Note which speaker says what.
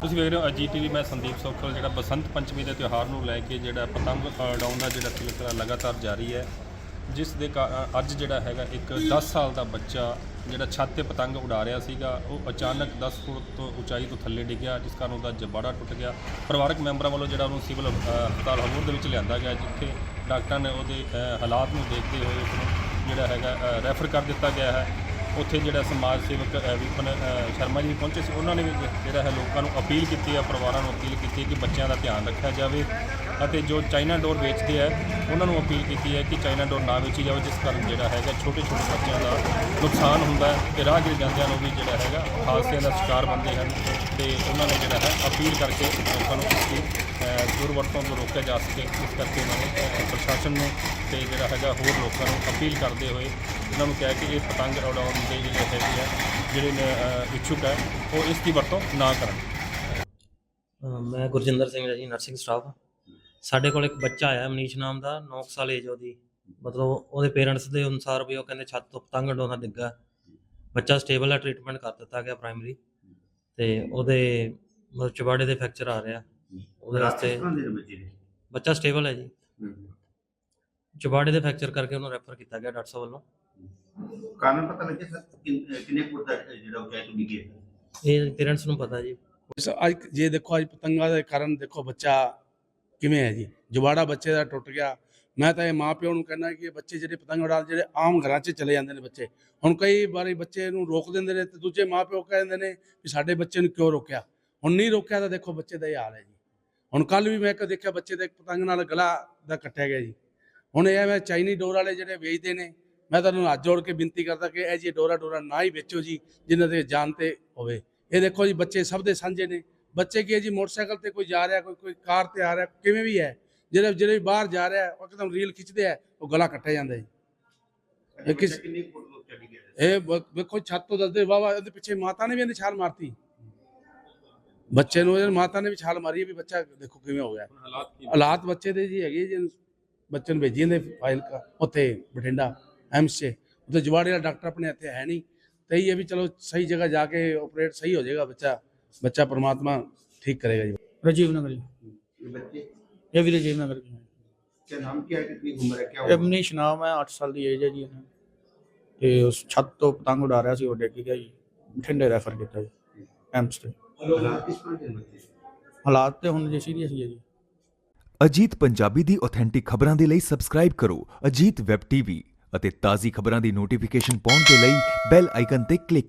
Speaker 1: ਤੁਸੀਂ ਵੇਖ ਰਹੇ ਹੋ ਅਜੀ ਅਜੀਟੀਵੀ ਮੈਂ ਸੰਦੀਪ ਸੋਖਲ। ਜਿਹੜਾ ਬਸੰਤ ਪੰਚਮੀ ਦੇ ਤਿਉਹਾਰ ਨੂੰ ਲੈ ਕੇ ਜਿਹੜਾ ਪਤੰਗ ਉਡਾਉਣ ਦਾ ਜਿਹੜਾ ਸਿਲਸਿਲਾ ਲਗਾਤਾਰ ਜਾਰੀ ਹੈ, ਜਿਸ ਦੇ ਕਾ- ਅੱਜ ਜਿਹੜਾ ਹੈਗਾ ਇੱਕ 10 ਸਾਲ ਦਾ ਬੱਚਾ ਜਿਹੜਾ ਛੱਤ ਤੇ ਪਤੰਗ ਉਡਾ ਰਿਹਾ ਸੀਗਾ, ਉਹ ਅਚਾਨਕ 10 ਫੁੱਟ ਤੋਂ ਉਚਾਈ ਤੋਂ ਥੱਲੇ ਡਿੱਗਿਆ, ਜਿਸ ਕਾਰਨ ਉਹਦਾ ਜਬਾੜਾ ਟੁੱਟ ਗਿਆ। ਪਰਿਵਾਰਕ ਮੈਂਬਰਾਂ ਵੱਲੋਂ ਜਿਹੜਾ ਉਹਨੂੰ ਸਿਵਲ ਹਸਪਤਾਲ ਹਮੂਰ ਦੇ ਵਿੱਚ ਲਿਆਂਦਾ ਗਿਆ, ਜਿੱਥੇ ਡਾਕਟਰਾਂ ਨੇ ਉਹਦੇ ਹਾਲਾਤ ਨੂੰ ਦੇਖਦੇ ਹੋਏ ਉਸਨੂੰ ਜਿਹੜਾ ਹੈਗਾ ਰੈਫਰ ਕਰ ਦਿੱਤਾ ਗਿਆ ਹੈ। ਉੱਥੇ ਜਿਹੜਾ ਸਮਾਜ ਸੇਵਕ ਵਿਪਨ ਸ਼ਰਮਾ ਜੀ ਪਹੁੰਚੇ ਸੀ, ਉਹਨਾਂ ਨੇ ਵੀ ਜਿਹੜਾ ਹੈ ਲੋਕਾਂ ਨੂੰ ਅਪੀਲ ਕੀਤੀ ਹੈ, ਪਰਿਵਾਰਾਂ ਨੂੰ ਅਪੀਲ ਕੀਤੀ ਹੈ ਕਿ ਬੱਚਿਆਂ ਦਾ ਧਿਆਨ ਰੱਖਿਆ ਜਾਵੇ ਅਤੇ ਜੋ ਚਾਈਨਾ ਡੋਰ ਵੇਚਦੇ ਹੈ ਉਹਨਾਂ ਨੂੰ ਅਪੀਲ ਕੀਤੀ ਹੈ ਕਿ ਚਾਈਨਾ ਡੋਰ ਨਾ ਵੇਚੀ ਜਾਵੇ, ਜਿਸ ਕਾਰਨ ਜਿਹੜਾ ਹੈਗਾ ਛੋਟੇ ਛੋਟੇ ਬੱਚਿਆਂ ਦਾ ਨੁਕਸਾਨ ਹੁੰਦਾ ਹੈ ਤੇ ਰਾਹਗੀਰ ਜਾਂਦਿਆਂ ਨੂੰ ਵੀ ਜਿਹੜਾ ਹੈਗਾ ਹਾਦਸਿਆਂ ਦਾ ਸ਼ਿਕਾਰ ਬਣਦੇ ਹਨ ਤੇ ਉਹਨਾਂ ਨੇ ਜਿਹੜਾ ਹੈ ਅਪੀਲ ਕਰਕੇ ਲੋਕਾਂ ਨੂੰ ਇਸ ਦੀ ਦੁਰਵਰਤੋਂ ਤੋਂ ਰੋਕਿਆ ਜਾ ਸਕੇ। ਇਸ ਕਰਕੇ ਉਹਨਾਂ ਨੂੰ ਪ੍ਰਸ਼ਾਸਨ ਨੂੰ ਤੇ ਜਿਹੜਾ ਹੈਗਾ ਹੋਰ ਲੋਕਾਂ ਨੂੰ ਅਪੀਲ ਕਰਦੇ ਹੋਏ ਉਹਨਾਂ ਨੂੰ ਕਿਹਾ ਕਿ ਇਹ ਪਤੰਗ ਉਡਾਉਣ ਦੇ ਜਿਹੜੇ ਹੈਗੇ ਆ, ਜਿਹੜੇ ਨੇ ਇੱਛੁਕ ਹੈ, ਉਹ ਇਸ ਦੀ ਵਰਤੋਂ ਨਾ ਕਰਨ।
Speaker 2: ਮੈਂ ਗੁਰਜਿੰਦਰ ਸਿੰਘ ਹੈ ਜੀ, ਨਰਸਿੰਗ ਸਟਾਫ ਸਾਡੇ ਕੋਲ ਇੱਕ ਬੱਚਾ ਆਇਆ, ਮਨੀਸ਼ ਨਾਮ ਦਾ 9 ਸਾਲ ਏਜ ਉਹਦੀ। ਮਤਲਬ ਉਹਦੇ ਪੇਰੈਂਟਸ ਦੇ ਅਨੁਸਾਰ ਵੀ ਉਹ ਕਹਿੰਦੇ ਛੱਤ ਤੋਂ ਪਤੰਗ ਉਡਾਉਂਦਾ ਡਿੱਗਾ। ਬੱਚਾ ਸਟੇਬਲ ਹੈ ਟ੍ਰੀਟਮੈਂਟ ਕਰ ਦਿੱਤਾ ਗਿਆ ਪ੍ਰਾਇਮਰੀ ਤੇ ਉਹਦੇ ਮਤਲਬ ਚਬਾੜੇ ਦੇ ਫ੍ਰੈਕਚਰ ਆ ਰਿਹਾ ਉਹਦੇ ਵਾਸਤੇ ਬੱਚਾ ਸਟੇਬਲ ਹੈ ਜੀ। ਚਬਾੜੇ ਦੇ ਫ੍ਰੈਕਚਰ ਕਰਕੇ ਉਹਨੂੰ ਰੈਫਰ ਕੀਤਾ ਗਿਆ ਡਾਕਟਰ ਸਾਹਿਬ ਵੱਲੋਂ।
Speaker 3: ਕਾਰਨ ਪਤਾ ਲੱਗਿਆ ਸਰ? ਕਿੰਨ- ਕਿੰਨੇ ਫੁੱਟ ਦਾ ਜਿਹੜਾ ਉਚਾਈ ਤੋਂ ਡਿੱਗੇ
Speaker 2: ਇਹ ਪੇਰੈਂਟਸ ਨੂੰ ਪਤਾ ਜੀ।
Speaker 4: ਇਸ ਅੱਜ ਜੇ ਦੇਖੋ ਅੱਜ ਪਤੰਗਾਂ ਦੇ ਕਾਰਨ ਦੇਖੋ ਬੱਚਾ ਕਿਵੇਂ ਹੈ ਜੀ? ਜਵਾੜਾ ਬੱਚੇ ਦਾ ਟੁੱਟ ਗਿਆ। ਮੈਂ ਤਾਂ ਇਹ ਮਾਂ ਪਿਓ ਨੂੰ ਕਹਿੰਦਾ ਕਿ ਇਹ ਬੱਚੇ ਜਿਹੜੇ ਪਤੰਗ ਉਡਾਣ ਜਿਹੜੇ ਆਮ ਘਰਾਂ 'ਚ ਚਲੇ ਜਾਂਦੇ ਨੇ ਬੱਚੇ। ਹੁਣ ਕਈ ਵਾਰੀ ਬੱਚੇ ਨੂੰ ਰੋਕ ਦਿੰਦੇ ਨੇ ਤੇ ਦੂਜੇ ਮਾਂ ਪਿਓ ਕਹਿੰਦੇ ਨੇ ਕਿ ਸਾਡੇ ਬੱਚੇ ਨੂੰ ਕਿਉਂ ਰੋਕਿਆ? ਹੁਣ ਨਹੀਂ ਰੋਕਿਆ ਤਾਂ ਦੇਖੋ ਬੱਚੇ ਦਾ ਇਹ ਹਾਲ ਹੈ ਜੀ। ਹੁਣ ਕੱਲ ਵੀ ਮੈਂ ਇੱਕ ਦੇਖਿਆ ਬੱਚੇ ਦੇ ਇੱਕ ਪਤੰਗ ਨਾਲ ਗਲਾ ਦਾ ਕੱਟਿਆ ਗਿਆ ਜੀ। ਹੁਣ ਇਹ ਮੈਂ ਚਾਈਨੀ ਡੋਰ ਵਾਲੇ ਜਿਹੜੇ ਵੇਚਦੇ ਨੇ ਮੈਂ ਤੁਹਾਨੂੰ ਹੱਥ ਜੋੜ ਕੇ ਬੇਨਤੀ ਕਰਦਾ ਕਿ ਇਹ ਜੀ ਡੋਰਾ ਡੋਰਾ ਨਾ ਹੀ ਵੇਚੋ ਜੀ ਜਿਨ੍ਹਾਂ ਦੇ ਜਾਨ ਤੇ ਹੋਵੇ। ਇਹ ਦੇਖੋ ਜੀ ਬੱਚੇ ਸਭ ਦੇ ਸਾਂਝੇ ਨੇ। ਬੱਚੇ ਕੀ ਹੈ ਜੀ ਮੋਟਰਸਾਈਕਲ ਤੇ ਕੋਈ ਜਾ ਰਿਹਾ ਕੋਈ ਕੋਈ ਕਾਰ ਤੇ ਆ ਰਿਹਾ ਕਿਵੇਂ ਵੀ ਹੈ ਜਿਹੜੇ ਜਿਹੜੇ ਵੀ ਬਾਹਰ ਜਾ ਰਿਹਾ ਉਹ ਇੱਕਦਮ ਰੀਲ ਖਿੱਚਦੇ ਆ ਉਹ ਗਲਾ ਕੱਟਿਆ ਜਾਂਦਾ ਜੀ। ਇਹ
Speaker 3: ਕਿੰਨੇ ਫੁੱਟ ਤੋਂ ਉੱਚਾ ਡਿੱਗਿਆ
Speaker 4: ਇਹ ਵੇਖੋ ਛੱਤ ਤੋਂ ਦੱਸਦੇ ਵਾਵਾ ਇਹਦੇ ਪਿੱਛੇ ਮਾਤਾ ਨੇ ਵੀ ਇਹਨੇ ਛਾਲ ਮਾਰਤੀ। ਬੱਚੇ ਨੂੰ ਇਹਦੀ ਮਾਤਾ ਨੇ ਵੀ ਛਾਲ ਮਾਰੀ ਹੈ ਵੀ ਬੱਚਾ ਦੇਖੋ ਕਿਵੇਂ ਹੋ ਗਿਆ ਹਾਲਾਤ ਬੱਚੇ ਦੇ ਜੀ ਹੈਗੇ ਜੀ ਬੱਚੇ ਨੂੰ ਭੇਜੀ ਜਾਂਦੇ ਫਾਈਲ ਕਾ ਉੱਥੇ ਬਠਿੰਡਾ ਐਮਸ 'ਚ ਉੱਥੇ ਜਵਾੜੇ ਵਾਲਾ ਡਾਕਟਰ ਆਪਣੇ ਇੱਥੇ ਹੈ ਨਹੀਂ ਤੇ ਇਹ ਹੈ ਵੀ ਚਲੋ ਸਹੀ ਜਗ੍ਹਾ ਜਾ ਕੇ ਆਪਰੇਟ ਸਹੀ ਹੋ ਜਾਏਗਾ ਬੱਚਾ ਬੱਚਾ परमात्मा ठीक करेगा जी
Speaker 5: राजीव नगर जी
Speaker 3: ये बच्चे
Speaker 5: ये भी राजीव नगर के हैं
Speaker 3: क्या नाम क्या है कितनी उम्र है क्या
Speaker 5: ਇਹ
Speaker 3: हुआ?
Speaker 5: ਮਨੀਸ਼ ਨਾਮ ਹੈ 8 ਸਾਲ ਦੀ ਏਜ ਹੈ ਜੀ ਇਹਨਾਂ ਤੇ ਉਸ ਛੱਤ ਤੋਂ ਪਤੰਗ ਉਡਾ ਰਿਹਾ ਸੀ ਉਹ ਡਿੱਗ ਗਿਆ ਜੀ ਠੰਡੇ ਰੈਫਰ ਕੀਤਾ ਜੀ ਐਮਸ ਤੇ ਹਾਲਾਤ ਤੇ ਹੁਣ ਜੇ ਸੀਰੀਅਸ ਹੀ ਹੈ ਜੀ।
Speaker 6: ਅਜੀਤ ਪੰਜਾਬੀ ਦੀ ਆਥੈਂਟਿਕ ਖਬਰਾਂ ਦੇ ਲਈ ਸਬਸਕ੍ਰਾਈਬ ਕਰੋ ਅਜੀਤ ਵੈਬ ਟੀਵੀ ਅਤੇ ਤਾਜ਼ੀ ਖਬਰਾਂ ਦੀ ਨੋਟੀਫਿਕੇਸ਼ਨ ਪਾਉਣ ਦੇ ਲਈ ਬੈਲ ਆਈਕਨ ਤੇ ਕਲਿੱਕ ਕਰੋ।